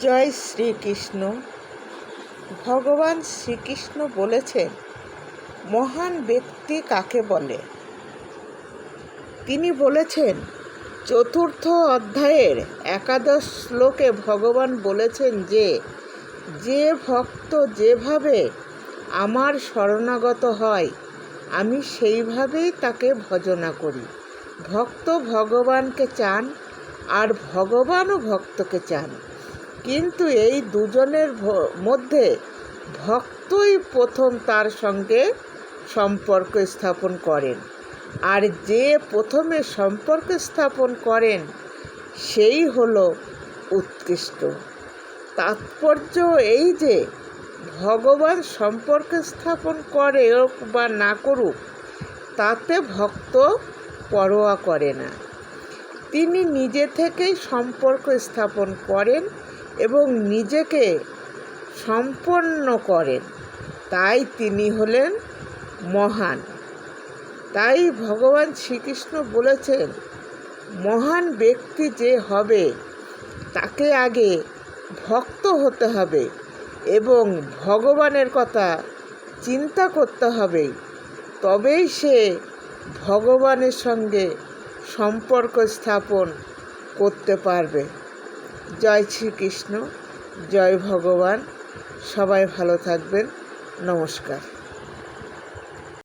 জয় শ্রীকৃষ্ণ। ভগবান শ্রীকৃষ্ণ বলেছেন, মহান ব্যক্তি কাকে বলে? তিনি বলেছেন, চতুর্থ অধ্যায়ের একাদশ শ্লোকে ভগবান বলেছেন যে যে ভক্ত যেভাবে আমার শরণাগত হয়, আমি সেইভাবেই তাকে ভজনা করি। ভক্ত ভগবানকে চান আর ভগবানও ভক্তকে চান। কিন্তু এই দুজনের মধ্যে ভক্তই প্রথম তার সঙ্গে সম্পর্ক স্থাপন করেন। আর যে প্রথমে সম্পর্ক স্থাপন করেন, সেই হল উৎকৃষ্ট। তাৎপর্য এই যে, ভগবান সম্পর্ক স্থাপন করে বা না করুক, তাতে ভক্ত পরোয়া করে না। তিনি নিজে থেকেই সম্পর্ক স্থাপন করেন এবং নিজেকে সম্পন্ন করেন। তাই তিনি হলেন মহান। তাই ভগবান শ্রীকৃষ্ণ বলেছেন, মহান ব্যক্তি যে হবে, তাকে আগে ভক্ত হতে হবে এবং ভগবানের কথা চিন্তা করতে হবে। তবেই সে ভগবানের সঙ্গে সম্পর্ক স্থাপন করতে পারবে। জয় শ্রীকৃষ্ণ জয় ভগবান সবাই ভালো থাকবেন নমস্কার।